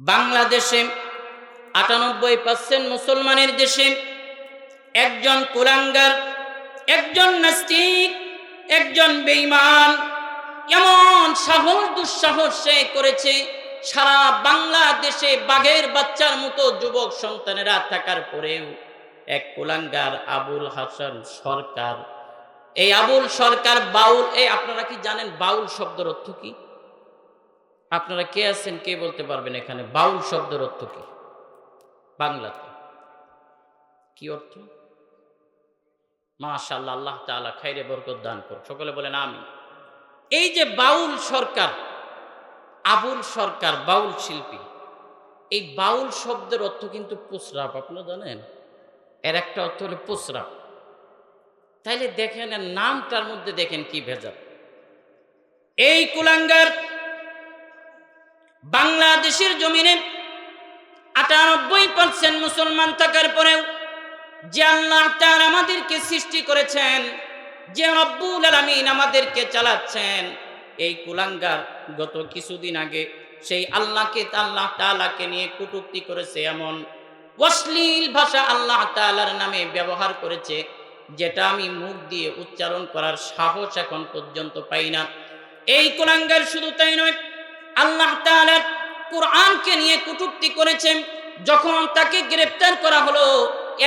বাংলাদেশে আটানব্বই পার্সেন্ট মুসলমানের দেশে একজন কুলাঙ্গার, একজন নাস্তিক, একজন বেঈমান, এমন সাহস দুঃসাহস সে করেছে, সারা বাংলাদেশে বাঘের বাচ্চার মতো যুবক সন্তানেরা থাকার পরেও এক কুলাঙ্গার আবুল হাসান সরকার। এই আবুল সরকার বাউল, এই আপনারা কি জানেন বাউল শব্দের অর্থ কি? আপনারা কে আছেন, কে বলতে পারবেন এখানে? বাউল শব্দের অর্থ কি? বাংলাতে। কি অর্থ? মাশাল্লাহ আল্লাহ তাআলা খাইরে বরকত দান করুন সকলে বলেন আমি এই যে বাউল সরকার, আবুল সরকার, বাউল শিল্পী, এই বাউল শব্দের অর্থ কিন্তু পুসরাপ আপনারা জানেন? এর একটা অর্থ হলো পুসরাপ। তাইলে দেখেন নামটার মধ্যে দেখেন কি ভেজাল। এই কুলাঙ্গার বাংলাদেশের জমিনে আটানব্বই পার্সেন্ট মুসলমান থাকার পরেও যে আল্লাহ তার আমাদেরকে সৃষ্টি করেছেন, যে রব্বুল আলমিন আমাদেরকে চালাচ্ছেন, এই কুলাঙ্গার গত কিছুদিন আগে সেই আল্লাহকে, আল্লাহ তালাকে নিয়ে কটুক্তি করেছে এমন অশ্লীল ভাষা আল্লাহ তালার নামে ব্যবহার করেছে, যেটা আমি মুখ দিয়ে উচ্চারণ করার সাহস এখন পর্যন্ত পাই না। এই কুলাঙ্গার শুধু তাই নয় আল্লাহ কোরআনকে নিয়ে কটূক্তি করেছেন, যখন তাকে গ্রেফতার করা হলো,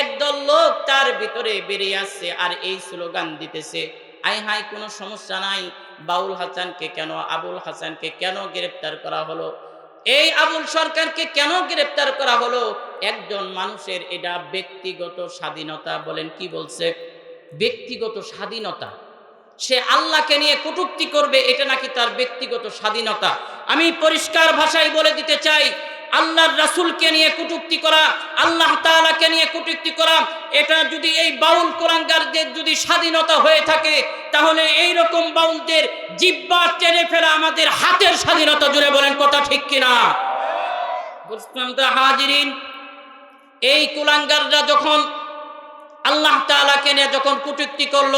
একদল লোক তার ভিতরে বেরিয়ে আসছে আর এই স্লোগান দিতেছে আই হাই কোনো সমস্যা নাই, বাউল হাসানকে কেন, আবুল হাসানকে কেন গ্রেফতার করা হলো? এই আবুল সরকারকে কেন গ্রেফতার করা হলো? একজন মানুষের এটা ব্যক্তিগত স্বাধীনতা বলেন, কি বলছে? ব্যক্তিগত স্বাধীনতা। সে আল্লাহকে নিয়ে কটূক্তি করবে, এটা নাকি তার ব্যক্তিগত স্বাধীনতা। আমি পরিষ্কার ভাষায় বলে দিতে চাই, আল্লাহর রাসুলকে নিয়ে কটূক্তি করা, আল্লাহ তাআলাকে নিয়ে কটূক্তি করা, এটা যদি এই বাউল কোরআনকারদের যদি স্বাধীনতা হয়ে থাকে, তাহলে এই রকম বাউলদের জিব্বা টেনে ফেলা আমাদের হাতের স্বাধীনতা জুড়ে বলেন, কথা ঠিক কিনা? বুঝলাম তো হাজিরিন, এই কুলাঙ্গাররা যখন আল্লাহ তাআলাকে নিয়ে যখন কটূক্তি করল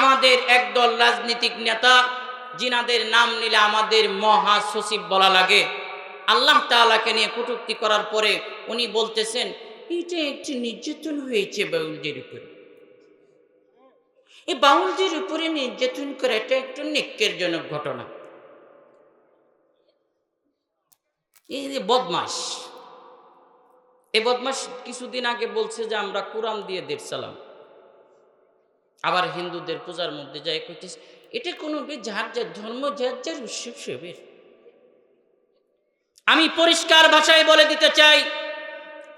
আমাদের একদল রাজনীতিক নেতা, জিনাদের নাম নিলে আমাদের মহা সচিব বলা লাগে। আল্লাহ তাআলাকে নিয়ে কটূক্তি করার পরে উনি বলতেছেন, এটা একটি নির্যাতন হয়েছে বাউলদের উপরে। এই বাউলদের উপরে নির্যাতন করা এটা একটু নিক্কের জনক ঘটনা। এই যে বদমাস এই বদমাস কিছুদিন আগে বলছে যে আমরা কোরআন দিয়ে দেড় সালাম। আবার হিন্দুদের পূজার মধ্যে যাই কইতেছে, এটা কোনো যার যার ধর্ম, যার যার উৎসব সেবের আমি পরিষ্কার ভাষায় বলে দিতে চাই,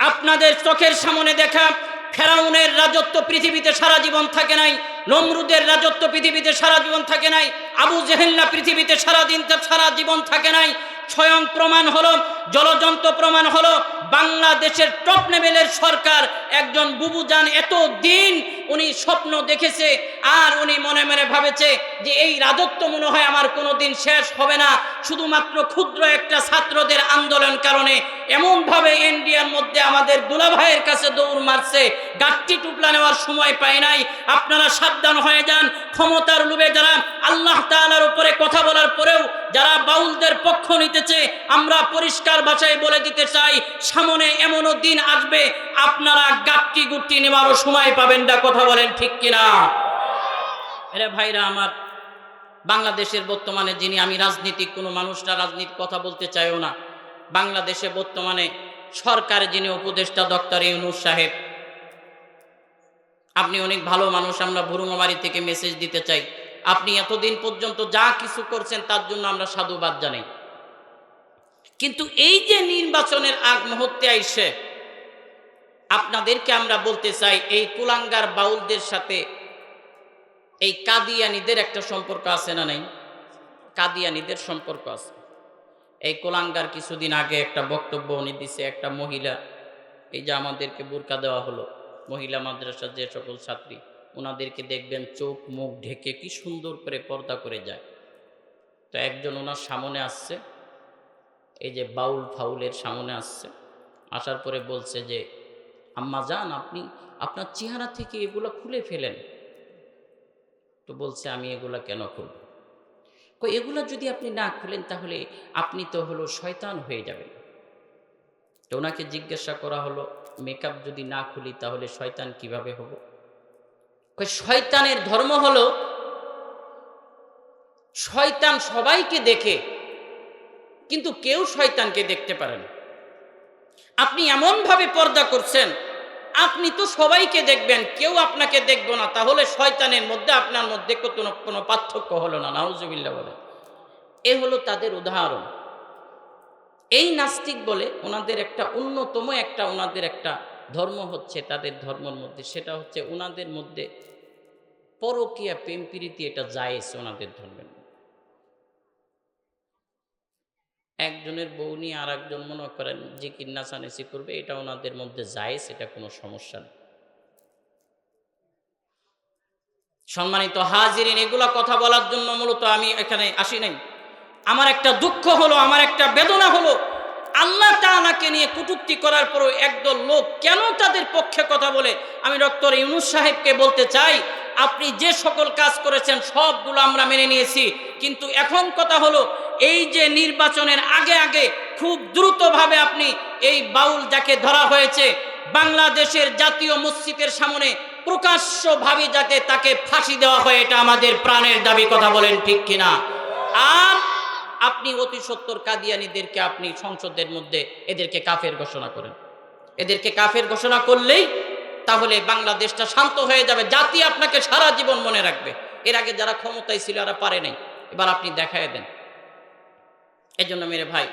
আপনাদের চোখের সামনে দেখা ফেরাউনের রাজত্ব পৃথিবীতে সারা জীবন থাকে নাই, নমরুদের রাজত্ব পৃথিবীতে সারা জীবন থাকে নাই, আবু জেহেল্লা পৃথিবীতে সারা দিন সারা জীবন থাকে নাই। স্বয়ং প্রমাণ হলো জলযন্ত্র প্রমাণ হলো বাংলাদেশের টপ লেভেলের সরকার একজন বুবুজান এত দিন উনি স্বপ্ন দেখেছে আর উনি মনে মনে ভাবেছে যে এই রাজত্ব মনে হয় আমার কোনোদিন শেষ হবে না। শুধুমাত্র ক্ষুদ্র একটা ছাত্রদের আন্দোলন কারণে এমনভাবে ইন্ডিয়ার মধ্যে আমাদের দুলাভাইয়ের কাছে দৌড় মারছে গাঠটি টুপলা নেওয়ার সময় পায় নাই। আপনারা সাবধান হয়ে যান, ক্ষমতার লোভে যারা আল্লাহ তাআলার উপরে কথা বলার পরেও যারা বাউলদের পক্ষ নিতেছে, আমরা পরিষ্কার ভাষায় বলে দিতে চাই, সামনে এমনও দিন আসবে, আপনারা গাট্টি গুট্টি নেওয়ারও সময় পাবেন না, কথা বলেন ঠিক কিনা? এরে ভাইরা আমার, বাংলাদেশের বর্তমানে যিনি আমি রাজনীতিক, কোনো মানুষটা রাজনীতি কথা বলতে চাইও না। বাংলাদেশে বর্তমানে সরকার যিনি উপদেষ্টা ডক্টর ইউনুস সাহেব, আপনি অনেক ভালো মানুষ, আমরা ভুরুমারি থেকে মেসেজ দিতে চাই। আপনি এতদিন পর্যন্ত যা কিছু করছেন, তার জন্য আমরা সাধুবাদ জানাই। কিন্তু এই যে নির্বাচনের আগ মুহূর্তে আইসে, আপনাদেরকে আমরা বলতে চাই, এই কুলাঙ্গার বাউলদের সাথে এই কাদিয়ানিদের একটা সম্পর্ক আছে না নাই? কাদিয়ানিদের সম্পর্ক আছে। এই কোলাঙ্গার কিছুদিন আগে একটা বক্তব্য উনি দিছে একটা মহিলা। এই যে আমাদেরকে বোরকা দেওয়া হলো, মহিলা মাদ্রাসার যে সকল ছাত্রী, ওনাদেরকে দেখবেন চোখ মুখ ঢেকে কি সুন্দর করে পর্দা করে যায়। তো একজন ওনার সামনে আসছে, এই যে বাউল ফাউলের সামনে আসছে, আসার পরে বলছে যে, আম্মা যান, আপনি, আপনার চেহারা থেকে এগুলো খুলে ফেলেন। তো বলছে, আমি এগুলা কেন খুলব? কই এগুলো যদি আপনি না খুলেন, তাহলে আপনি তো হলো শয়তান হয়ে যাবেন। তো ওনাকে জিজ্ঞাসা করা হলো, মেকআপ যদি না খুলি, তাহলে শয়তান কীভাবে হব? শয়তানের ধর্ম হলো, শয়তান সবাইকে দেখে, কিন্তু কেউ শয়তানকে দেখতে পারে না। আপনি এমনভাবে পর্দা করছেন আপনি তো সবাইকে দেখবেন, কেউ আপনাকে দেখব না। তাহলে শয়তানের মধ্যে আপনার মধ্যে কোনো কোনো পার্থক্য হলো না, নাউজুবিল্লাহ বলে। এ হলো তাদের উদাহরণ। এই নাস্তিক বলে ওনাদের একটা অন্যতম একটা, ওনাদের একটা ধর্ম হচ্ছে তাদের ধর্মের মধ্যে। সেটা হচ্ছে ওনাদের মধ্যে পরকীয়া প্রেম প্রীতি এটা জায়েজ ওনাদের ধর্মের মধ্যে। একজনের বউ নিয়ে আর একজন মনে করেন যে কিন্নাসানেসি করবে, এটা ওনাদের মধ্যে যায় সেটা কোনো সমস্যা নেই। সম্মানিত হাজিরিন, এগুলা কথা বলার জন্য মূলত আমি এখানে আসি নাই। আমার একটা দুঃখ হলো, আমার একটা বেদনা হলো, আল্লাহ তাআলাকে নিয়ে কটূক্তি করার পরও একদল লোক কেন তাদের পক্ষে কথা বলে? আমি ডক্টর ইউনুস সাহেবকে বলতে চাই, আপনি যে সকল কাজ করেছেন, সবগুলো আমরা মেনে নিয়েছি, কিন্তু এখন কথা হলো এই যে নির্বাচনের আগে আগে খুব দ্রুতভাবে আপনি এই বাউল যাকে ধরা হয়েছে বাংলাদেশের জাতীয় মসজিদের সামনে প্রকাশ্যভাবে যাতে তাকে ফাঁসি দেওয়া হয়, এটা আমাদের প্রাণের দাবি, কথা বলেন ঠিক কিনা? আর আপনি অতি সত্তর কাদিয়ানিদেরকে আপনি সংসদের মধ্যে এদেরকে কাফের ঘোষণা করেন। এদেরকে কাফের ঘোষণা করলেই তাহলে বাংলাদেশটা শান্ত হয়ে যাবে, জাতি আপনাকে সারা জীবন মনে রাখবে। এর আগে যারা ক্ষমতায় ছিল, এরা পারে নাই। এবার আপনি দেখায় দেন। এই জন্য মেরে ভাই,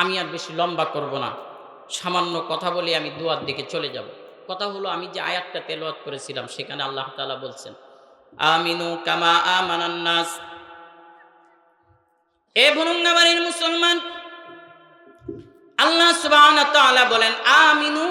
আমি আর বেশি লম্বা করব না। সামান্য কথা বলে আমি দুয়ার দিকে চলে যাব। কথা হলো আমি যে আয়াতটা তেলোয়াত করেছিলাম, সেখানে আল্লাহ তালা বলছেন, আমিনু কামা আমানান্নাস এ বরুঙ্গাবাড়ির মুসলমান, আল্লাহ সুবাহ বলেন, আমিনু